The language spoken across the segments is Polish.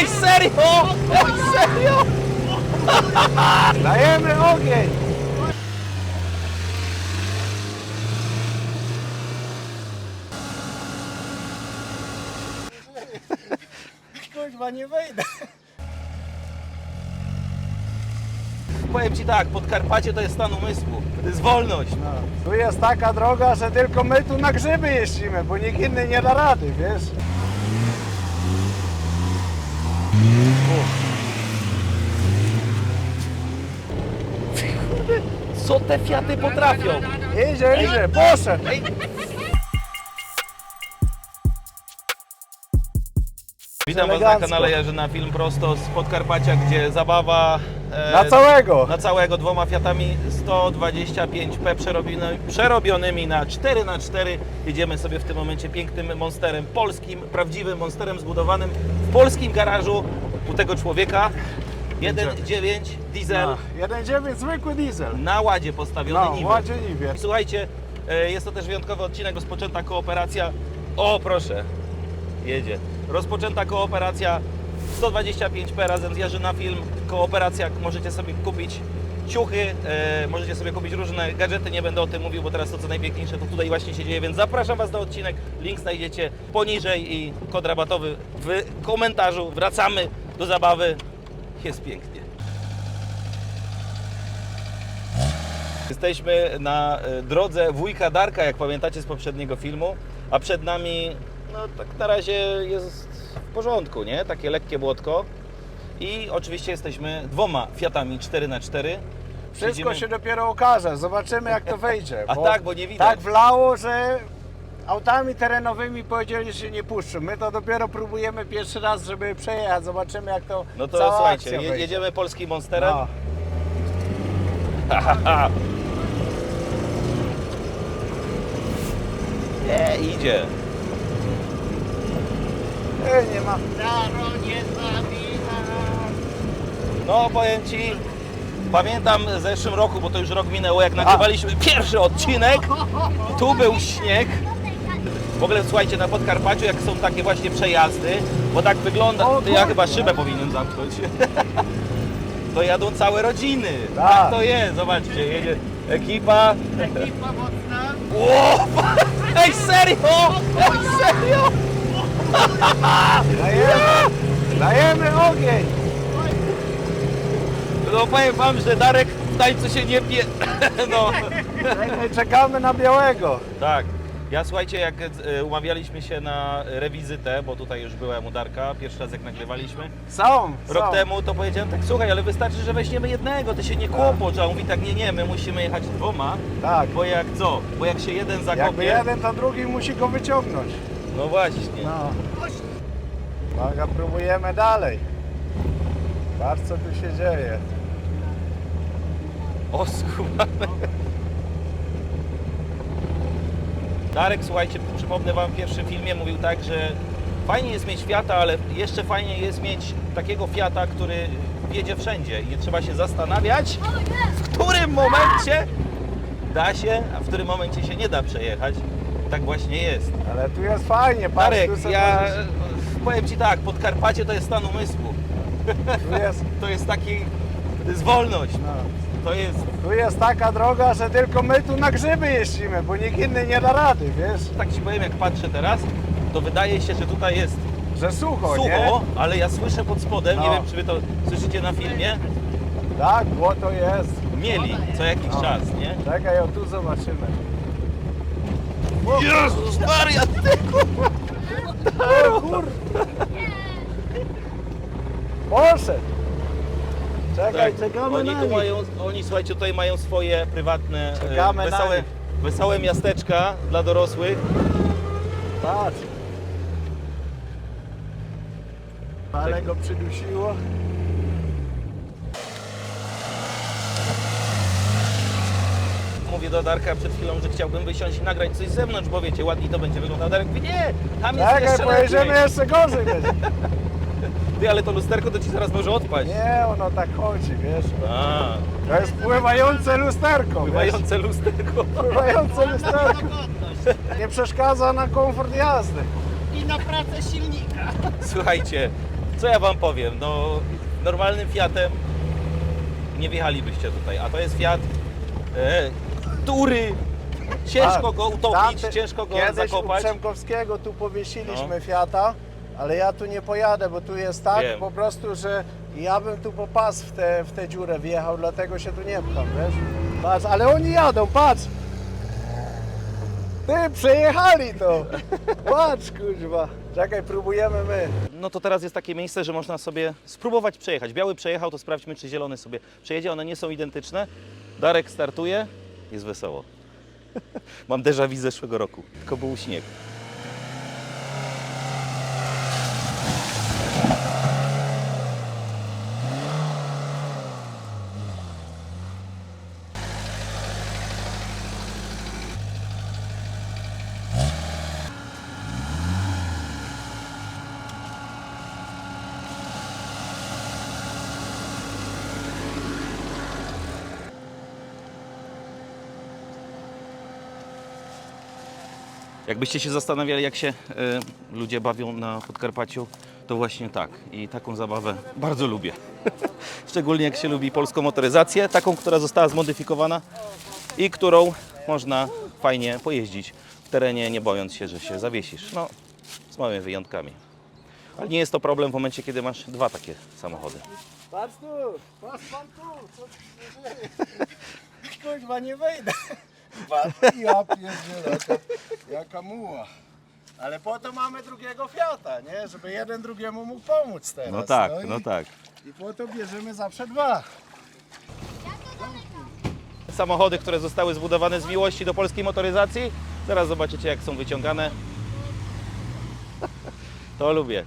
Ej, serio? Ej, serio? Dajemy ogień! Kurwa, nie wejdę. Powiem Ci tak, Podkarpacie to jest stan umysłu. To jest wolność. No, tu jest taka droga, że tylko my tu na grzyby jeździmy, bo nikt inny nie da rady, wiesz? Co te Fiaty potrafią? Idzie, idzie, poszedł. Witam Was na Elegancko. kanale Jarzyna Film prosto z Podkarpacia, gdzie zabawa e, Na całego. na całego dwoma Fiatami 125P przerobiony, przerobionymi na 4x4. Jedziemy sobie w tym momencie pięknym monsterem polskim, prawdziwym monsterem zbudowanym w polskim garażu u tego człowieka. 1.9 diesel No, 1,9 zwykły diesel. na ładzie postawiony No, niby. ładzie niwie. I Słuchajcie, e, jest to też wyjątkowy odcinek, rozpoczęta kooperacja. O, proszę, jedzie. Rozpoczęta kooperacja 125p razem z Jarzyna Film. Kooperacja, możecie sobie kupić ciuchy, e, możecie sobie kupić różne gadżety, nie będę o tym mówił, bo teraz to co najpiękniejsze to tutaj właśnie się dzieje, więc zapraszam Was na odcinek, link znajdziecie poniżej i kod rabatowy w komentarzu. Wracamy do zabawy, jest pięknie. Jesteśmy na e, drodze wujka Darka, jak pamiętacie z poprzedniego filmu, a przed nami, no tak na razie jest w porządku, nie? Takie lekkie błotko. I oczywiście jesteśmy dwoma Fiatami 4x4. Wszystko Siedzimy- się dopiero okaże, zobaczymy jak to wejdzie. A tak, bo nie widać. Tak wlało, że autami terenowymi powiedzieli, że nie puszczą. My to dopiero próbujemy pierwszy raz, żeby przejechać, zobaczymy jak to No to cała słuchajcie, akcja je, wejdzie. jedziemy polskim monsterem. No. Nie, idzie. Ej, nie ma. No powiem Ci, pamiętam w zeszłym roku, bo to już rok minęło, jak nagrywaliśmy pierwszy odcinek, tu był śnieg. W ogóle słuchajcie, na Podkarpaciu jak są takie właśnie przejazdy, bo tak wygląda, O, ty ja kurwa. chyba szybę powinien zamknąć. To jadą całe rodziny. Tak. Tak to jest, zobaczcie, jedzie ekipa. Ekipa mocna. Ło, Ej, serio? Ej, serio? Dajemy, dajemy ogień. No powiem wam, że Darek w tańcu się nie pie... No. Czekamy na białego. Tak. Ja słuchajcie, jak e, umawialiśmy się na rewizytę, bo tutaj już byłem u Darka, pierwszy raz jak nagrywaliśmy, Są, rok są. temu, to powiedziałem tak, słuchaj, ale wystarczy, że weźmiemy jednego, ty się nie kłopocz, a on mówi tak, nie, nie, my musimy jechać dwoma, Tak. bo jak co, bo jak się jeden Jakby zakopie, jeden, to drugi musi go wyciągnąć. no właśnie, No. Uwaga, próbujemy dalej. Patrz co tu się dzieje. o skubany. Darek, słuchajcie, przypomnę wam w pierwszym filmie mówił tak, że fajnie jest mieć Fiata, ale jeszcze fajniej jest mieć takiego Fiata, który jedzie wszędzie i trzeba się zastanawiać, w którym momencie da się, a w którym momencie się nie da przejechać. Tak właśnie jest. Ale tu jest fajnie, patrz, Darek, tu, ja powiem Ci tak, Podkarpacie to jest stan umysłu. tu, jest, To jest taki, to jest wolność. no, To jest, tu jest taka droga, że tylko my tu na grzyby jeździmy, bo nikt inny nie da rady, wiesz? tak Ci powiem, jak patrzę teraz, to wydaje się, że tutaj jest Że sucho, sucho, nie? ale ja słyszę pod spodem, nie No. wiem czy wy to słyszycie na filmie, Tak, błoto jest. mieli co jakiś No. czas, nie? Czekaj, o tu zobaczymy. Jezus Maria, ty. Poszedł. Czekaj, czekamy Tak. oni na tu nich. mają, oni słuchajcie, tutaj mają swoje prywatne, e, Czekamy na wesołe, nich. wesołe miasteczka dla dorosłych. Patrz. Ale go przydusiło. Mówię do Darka przed chwilą, że chciałbym wysiąść i nagrać coś z zewnątrz, bo wiecie, ładniej to będzie wyglądało. Darek mówi, nie, tam jest Czekaj, jeszcze pojedziemy lepiej. jeszcze gorzej będzie. Ty, ale to lusterko to ci zaraz może odpaść. Nie, ono tak chodzi, wiesz. A, To jest pływające lusterko, wiesz. pływające lusterko. Pływające lusterko. Nie przeszkadza na komfort jazdy. I na pracę silnika. Słuchajcie, Co ja wam powiem? No, normalnym Fiatem nie wjechalibyście tutaj, a to jest Fiat e, dury. Ciężko go utopić, ciężko go Kiedyś zakopać. u Przemkowskiego tu powiesiliśmy No. Fiata, ale ja tu nie pojadę, bo tu jest tak Wiem. po prostu, że ja bym tu po pas w tę w tę dziurę wjechał, dlatego się tu nie pcham, wiesz? Patrz, ale oni jadą, patrz! Ty, przejechali to! Patrz, kurwa! Czekaj, próbujemy my. No to teraz jest takie miejsce, że można sobie spróbować przejechać. Biały przejechał, to sprawdźmy, czy zielony sobie przejedzie. One nie są identyczne. Darek startuje, jest wesoło. Mam déjà vu z zeszłego roku, tylko był śnieg. Jakbyście się zastanawiali, jak się e, ludzie bawią na Podkarpaciu, to właśnie tak. I taką zabawę bardzo lubię. Szczególnie jak się lubi polską motoryzację, taką, która została zmodyfikowana i którą można fajnie pojeździć w terenie, nie bojąc się, że się zawiesisz. No, z małymi wyjątkami. Ale nie jest to problem w momencie, kiedy masz dwa takie samochody. Patrz tu, patrz pan tu, co dzieje? Kurwa, nie wejdę. Patrz, ja pierdzielę, to jaka muła. Ale po to mamy drugiego Fiata, nie? Żeby jeden drugiemu mógł pomóc teraz. No tak, i, no tak. I po to bierzemy zawsze dwa. Samochody, które zostały zbudowane z miłości do polskiej motoryzacji. Zaraz zobaczycie, jak są wyciągane. To lubię.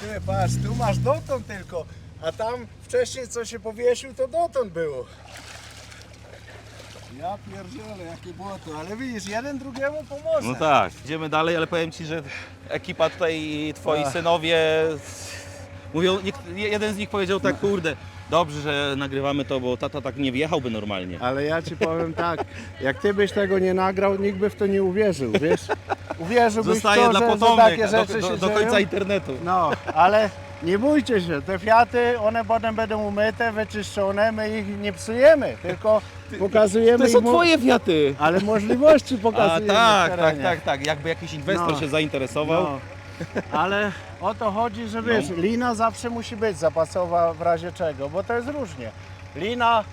Ty, patrz, tu masz dotąd tylko, a tam wcześniej co się powiesił, to dotąd było. Ja pierdzielę, jakie błoto, ale widzisz, jeden drugiemu pomoże. No tak, idziemy dalej, ale powiem Ci, że ekipa tutaj i Twoi Ach. synowie mówią, niek- jeden z nich powiedział tak, kurde, dobrze, że nagrywamy to, bo tata tak nie wjechałby normalnie. Ale ja ci powiem tak, jak ty byś tego nie nagrał, nikt by w to nie uwierzył, wiesz? Uwierzyłbyś Zostaje w to, dla że, że takie do, rzeczy do, się do dzieją. końca internetu. No, ale nie bójcie się, te Fiaty, one potem będą umyte, wyczyszczone, my ich nie psujemy, tylko pokazujemy To są mo- Twoje Fiaty! Ale możliwości A pokazujemy w tak, tak, terenie. tak, tak, jakby jakiś inwestor No. się zainteresował. No, ale o to chodzi, że wiesz, lina zawsze musi być zapasowa w razie czego, bo to jest różnie. Lina,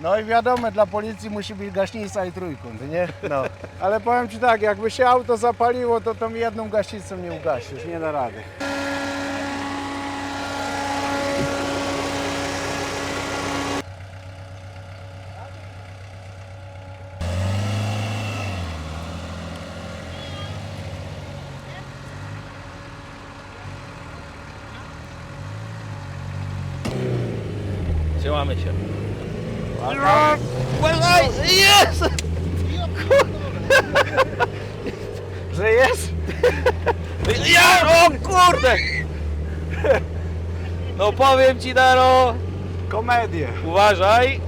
no i wiadomo, dla policji musi być gaśnica i trójkąt, nie? No. Ale powiem Ci tak, jakby się auto zapaliło, to tą jedną gaśnicą nie ugasisz, nie da rady. Działamy się. Uważaj! Jest! Żyjesz? Ja, o kurde! No powiem Ci, Daro, Komedię. uważaj.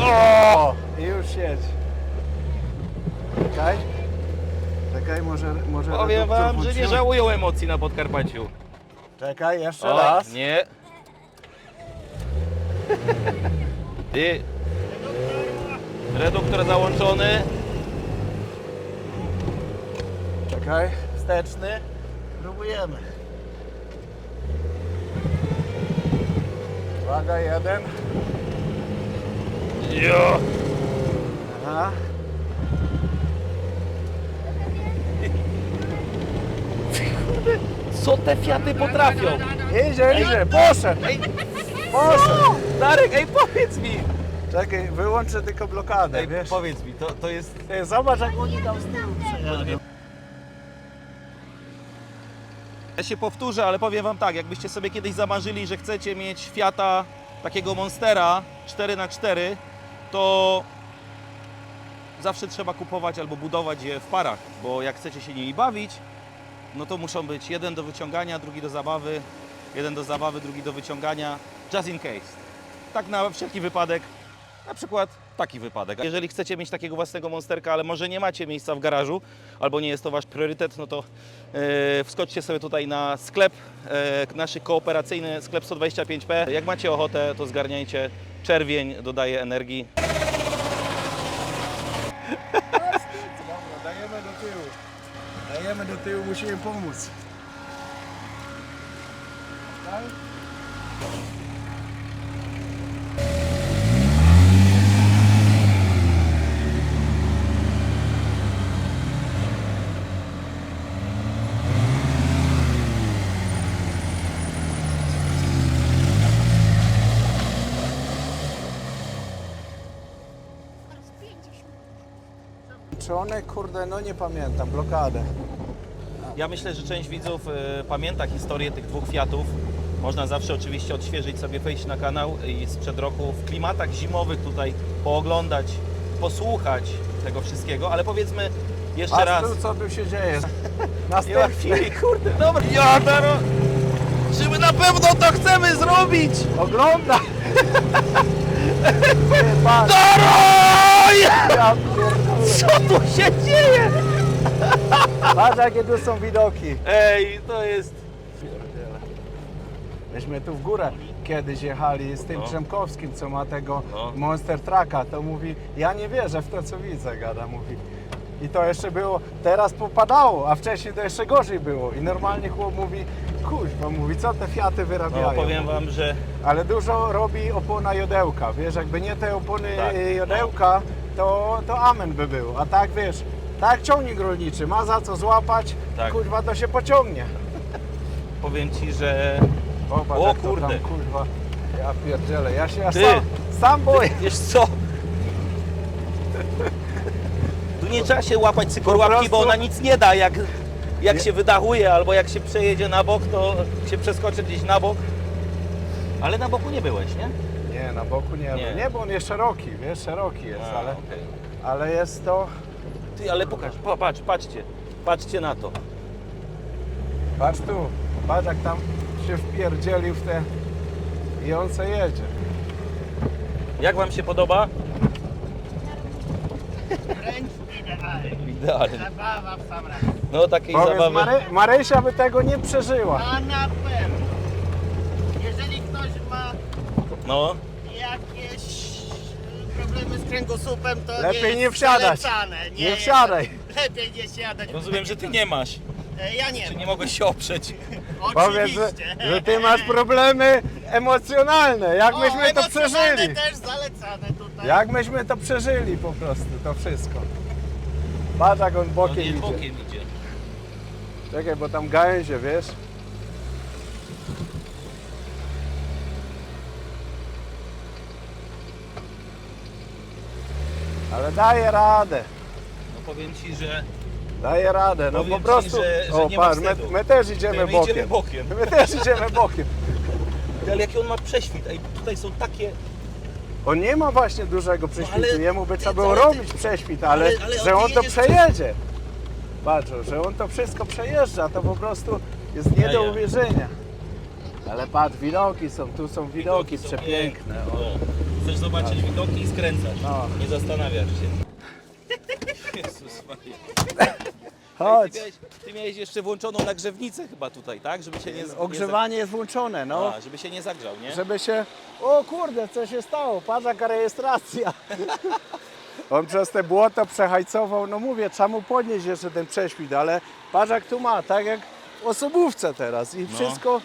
O, i już jedź. Czekaj. Czekaj, może, może Powiem reduktor Wam, że nie żałują emocji na Podkarpaciu. Czekaj, jeszcze raz. nie. Ty. Reduktor załączony. Czekaj, wsteczny. Próbujemy. Uwaga, jeden. Jo. Aha. Co te Fiaty potrafią? Idzie, idzie, poszedł. Ej, Poszedł. Darek, ej powiedz mi! Czekaj, wyłączę tylko blokadę, Ej, wiesz? powiedz mi, to, to jest... Ty, Zobacz, jak oni tam z tyłu przejadą. Ja się powtórzę, ale powiem Wam tak, jakbyście sobie kiedyś zamarzyli, że chcecie mieć Fiata takiego Monstera 4x4, to zawsze trzeba kupować albo budować je w parach, bo jak chcecie się nimi bawić, no to muszą być jeden do wyciągania, drugi do zabawy, jeden do zabawy, drugi do wyciągania, just in case. Tak na wszelki wypadek, na przykład taki wypadek. Jeżeli chcecie mieć takiego własnego monsterka, ale może nie macie miejsca w garażu, albo nie jest to wasz priorytet, no to e, wskoczcie sobie tutaj na sklep, e, nasz kooperacyjny sklep 125p. Jak macie ochotę, to zgarniajcie. Czerwień dodaje energii. Dajemy do tyłu. Dajemy do tyłu, musimy pomóc. Tak? Czy one, kurde, no nie pamiętam, blokadę. Ja myślę, że część widzów e, pamięta historię tych dwóch Fiatów. Można zawsze oczywiście odświeżyć sobie, wejść na kanał i sprzed roku w klimatach zimowych tutaj pooglądać, posłuchać tego wszystkiego, ale powiedzmy jeszcze A raz. tu co tu się dzieje? Ma Następny. chwili, kurde, dobra. Ja daro... Czy my na pewno to chcemy zrobić? Ogląda! Patrz, Daroj! ja pierdolę. Co tu się dzieje? Patrz jakie tu są widoki. Ej, to jest... Myśmy tu w górę kiedyś jechali z tym No. Co ma tego No. Monster Trucka, to mówi, ja nie wierzę w to, co widzę, gada, mówi. I to jeszcze było, teraz popadało, a wcześniej to jeszcze gorzej było. I normalnie chłop mówi, kuźwa, mówi, co te Fiaty wyrabiają. No, powiem wam, że Ale dużo robi opona jodełka, wiesz, jakby nie te opony Tak, jodełka, to, to amen by był. A tak, wiesz, tak ciągnik rolniczy, ma za co złapać, Tak. kuźwa, to się pociągnie. powiem ci, że Popatrz, O jak to kurde. Tam, kurwa, ja pierdzielę, ja się aż Ty. sam, sam boję. Wiesz co? Tu nie trzeba się łapać cykorłapki, bo prostu- ona nic nie da. Jak, jak się wydachuje albo jak się przejedzie na bok, to się przeskoczy gdzieś na bok. Ale na boku nie byłeś, nie? Nie, na boku nie, Nie. nie. nie bo on jest szeroki, wiesz, szeroki jest, A, ale, okej. ale jest to, Ty, ale pokaż, popatrz, patrzcie. Patrzcie na to. patrz tu, patrz jak tam się wpierdzielił w te i on se jedzie. Jak wam się podoba? Wręcz idealnie. Idealnie. Zabawa w sam raz. No takiej Powiedz, zabawy. Mary, Marysia by tego nie przeżyła. A na pewno. Jeżeli ktoś ma No, kręgosłupem, to Lepiej nie, jest nie wsiadać. zalecane. Nie jest- wsiadaj. Lepiej nie siadać. rozumiem, że ty nie masz. E, Ja nie Czy mam. nie mogłeś się oprzeć? Powiedz, że, Oczywiście. że ty masz problemy emocjonalne, jak O, myśmy to emocjonalne przeżyli. też zalecane tutaj. Jak myśmy to przeżyli po prostu, to wszystko. Patrz jak on No bokiem nie, idzie. bokiem idzie. Czekaj, bo tam gałęzie, wiesz? Ale daje radę, No powiem ci, że daje radę, no Powiem po ci, prostu. że- że o nie ma my, wstydu. my też idziemy my bokiem. idziemy bokiem. My też idziemy bokiem. Ale jaki on ma prześwit? Ej, tutaj są takie... On nie ma właśnie dużego prześwitu, ale jemu by trzeba było ale robić prześwit, ale, ale- ale że on on to jedziesz przejedzie. Patrz, że on to wszystko przejeżdża, to po prostu jest nie do Jaja. uwierzenia. Ale patrz, widoki są, tu są widoki, są przepiękne. piękne. O. O, chcesz zobaczyć widoki i skręcasz. No. Nie zastanawiasz się. Jezus Maria. Chodź. Ty miałeś, ty miałeś jeszcze włączoną nagrzewnicę chyba tutaj, tak? Żeby się nie... nie Ogrzewanie jest włączone, no. A, żeby się nie zagrzał, nie? Żeby się... O kurde, co się stało? Patrz jaka rejestracja. On przez te błoto przehajcował, no mówię, trzeba mu podnieść jeszcze ten prześwit, ale patrz jak tu ma, tak jak w osobówce teraz i wszystko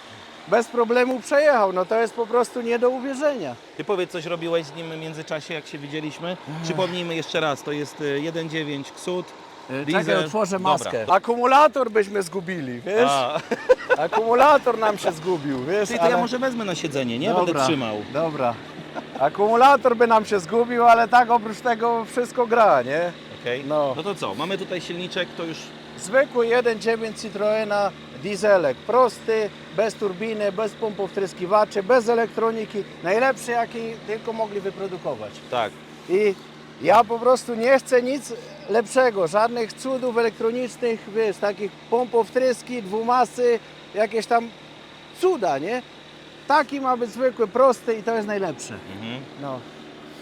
bez problemu przejechał, no to jest po prostu nie do uwierzenia. Ty powiedz, coś robiłeś z nim w międzyczasie, jak się widzieliśmy? Przypomnijmy jeszcze raz, to jest y, 1.9 ksud, Czekaj, diesel. otworzę Dobra. maskę. Akumulator byśmy zgubili, wiesz? A, Akumulator nam się zgubił, wiesz? ty, to ja może wezmę na siedzenie, nie? Będę trzymał. Dobra. Akumulator by nam się zgubił, ale tak oprócz tego wszystko gra, nie? Okej. No. no to co, mamy tutaj silniczek, to już Zwykły 1.9 Citroena dieselek, prosty, bez turbiny, bez pompów tryskiwaczy, bez elektroniki, najlepszy jaki tylko mogli wyprodukować. tak. I Ja po prostu nie chcę nic lepszego, żadnych cudów elektronicznych, wiesz, takich pompów tryski, dwumasy, jakieś tam cuda, nie? Taki ma być zwykły, prosty i to jest najlepsze. Mhm. No.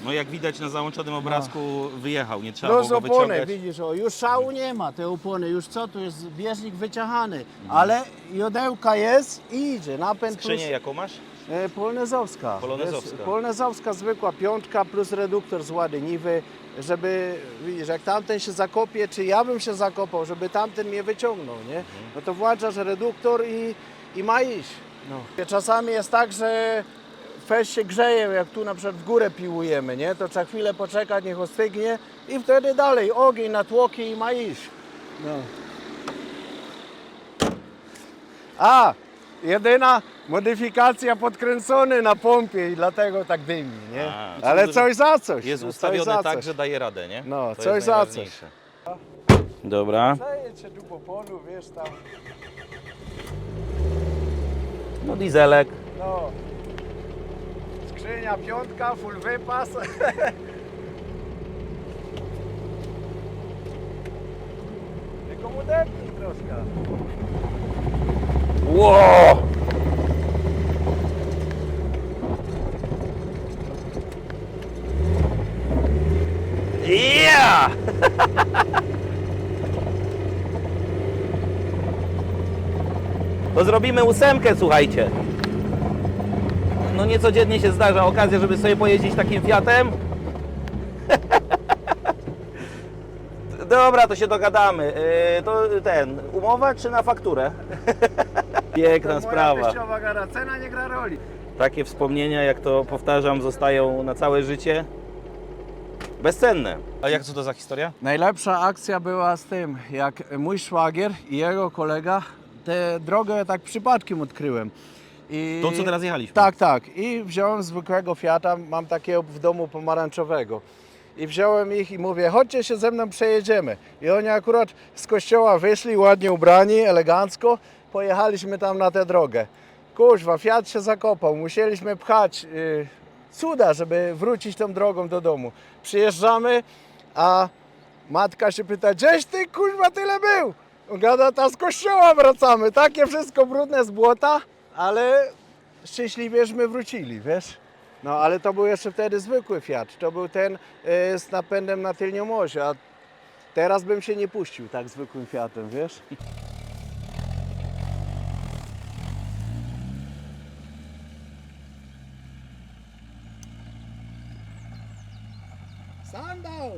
No jak widać na załączonym obrazku wyjechał, nie trzeba było go opony, wyciągać. widzisz, o, już szału nie ma, te opony, już co, tu jest bieżnik wyciachany, ale jodełka jest i idzie, napęd plus Skrzynię jaką masz? e, polonezowska. Polonezowska. Jest Polonezowska zwykła piątka plus reduktor z ładniwy, żeby, widzisz, jak tamten się zakopie, czy ja bym się zakopał, żeby tamten mnie wyciągnął, nie? No to włączasz reduktor i, i ma iść. No. Czasami jest tak, że fez się grzeje, jak tu na przykład w górę piłujemy, nie? To trzeba chwilę poczekać, niech ostygnie i wtedy dalej ogień na tłoki i ma iść. No. A, jedyna modyfikacja podkręcony na pompie i dlatego tak dymi, nie? A, Ale coś za coś. Jest no, coś ustawiony za tak, coś. że daje radę, nie? No, To coś jest za najważniejsze. Dobra. Się tu po polu, wiesz tam, No dieselek. no. Skrzynia piątka, full wypas. Tylko mu depnij troszkę. Ło! Yeah! To zrobimy ósemkę, słuchajcie. No niecodziennie się zdarza okazja, żeby sobie pojeździć takim Fiatem. Dobra, to się dogadamy. Yy, to ten, umowa czy na fakturę? Piękna Moja sprawa. gada, cena nie gra roli. Takie wspomnienia, jak to powtarzam, zostają na całe życie. Bezcenne. A jak co to za historia? Najlepsza akcja była z tym, jak mój szwagier i jego kolega tę drogę tak przypadkiem odkryłem. I... To co teraz jechaliśmy? Tak, tak. I wziąłem zwykłego Fiata, mam takiego w domu pomarańczowego. I wziąłem ich i mówię, chodźcie się ze mną przejedziemy. I oni akurat z kościoła wyszli, ładnie ubrani, elegancko. Pojechaliśmy tam na tę drogę. Kuźwa, Fiat się zakopał, musieliśmy pchać y, cuda, żeby wrócić tą drogą do domu. Przyjeżdżamy, a matka się pyta, gdzieś ty kuźwa tyle był? Gada, ta z kościoła wracamy, takie wszystko brudne z błota, ale szczęśliwie, żeśmy wrócili, wiesz? No, ale to był jeszcze wtedy zwykły Fiat, to był ten y, z napędem na tylnią oś, a teraz bym się nie puścił tak zwykłym Fiatem, wiesz? Sandał!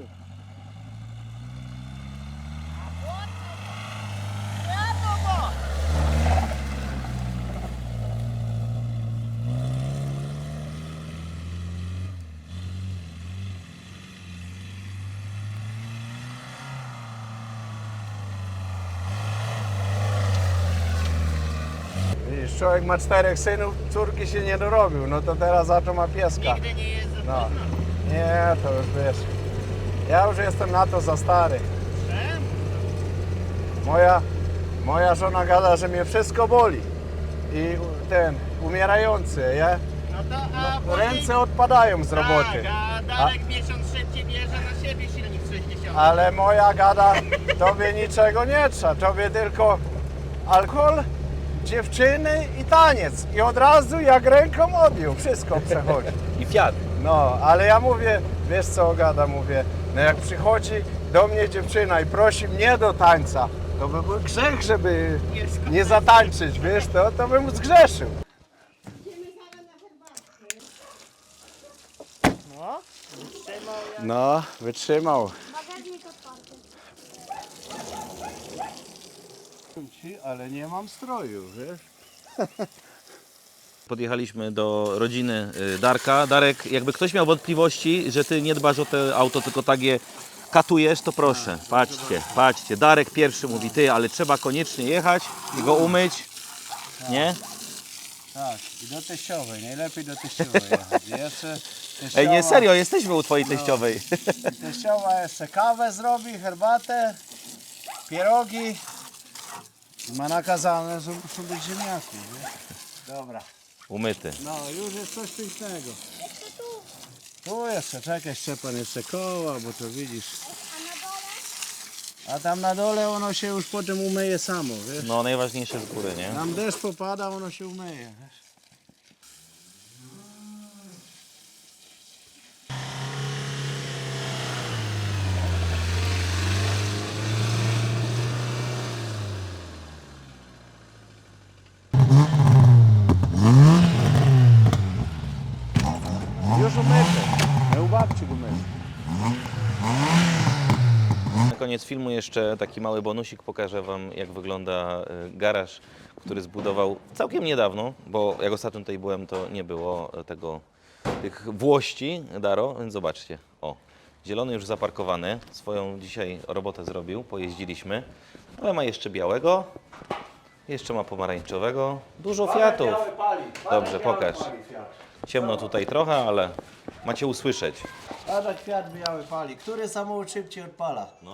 Widzisz, człowiek ma czterech synów, córki się nie dorobił, no to teraz za to ma pieska. Nigdy nie jest za No. późno. Nie, to już wiesz. Ja już jestem na to za stary. Czemu? Moja, moja żona gada, że mnie wszystko boli. I ten, umierający, nie? No to a No, później- ręce odpadają z roboty. Tak, a Darek miesiąc szybciej bierze na siebie silnik 60. Ale moja gada, tobie niczego nie trzeba, tobie tylko alkohol, dziewczyny i taniec. I od razu jak ręką odjął, wszystko przechodzi. I Fiat. No, ale ja mówię, wiesz co gada, mówię, no jak przychodzi do mnie dziewczyna i prosi mnie do tańca, to by był grzech, żeby nie zatańczyć, wiesz, to, to bym zgrzeszył. No, wytrzymał jak... No, wytrzymał. Bagażnik otwarty. Ale nie mam stroju, wiesz. Podjechaliśmy do rodziny y, Darka. Darek, jakby ktoś miał wątpliwości, że ty nie dbasz o te auto, tylko tak je katujesz, to proszę, patrzcie, patrzcie. Darek pierwszy mówi, ty, ale trzeba koniecznie jechać i go umyć, nie? Tak, i do teściowej, najlepiej do teściowej jechać. Jeszcze teściowa, Ej, nie serio, jesteśmy u twojej teściowej. Teściowa jeszcze kawę zrobi, herbatę, pierogi. Ma nakazane, że muszą być ziemniaki, wiesz? Dobra. Umyty. No, już jest coś pięknego. Tu jeszcze, czekaj, Szczepan, jeszcze koła, bo to widzisz. A tam na dole ono się już potem umyje samo, wiesz? No najważniejsze z góry, nie? Tam deszcz popada, ono się umyje, wiesz? Już umyte. Nie u babci go myję. Na koniec filmu jeszcze taki mały bonusik pokażę Wam, jak wygląda y, garaż, który zbudował całkiem niedawno, bo jak ostatnio tutaj byłem, to nie było e, tego, tych włości Daro, więc zobaczcie. O, zielony już zaparkowany, swoją dzisiaj robotę zrobił, pojeździliśmy, ale ma jeszcze białego, jeszcze ma pomarańczowego, dużo Fiatów. Dobrze, pokaż. Ciemno tutaj trochę, ale macie usłyszeć. Patrz jak kwiat biały pali. Który samochód szybciej odpala? No.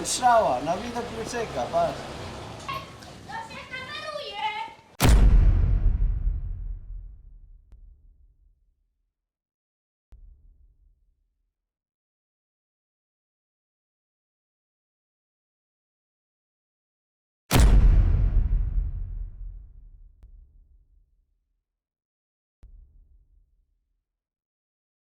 Od strzała, na widok kluczyka, patrz.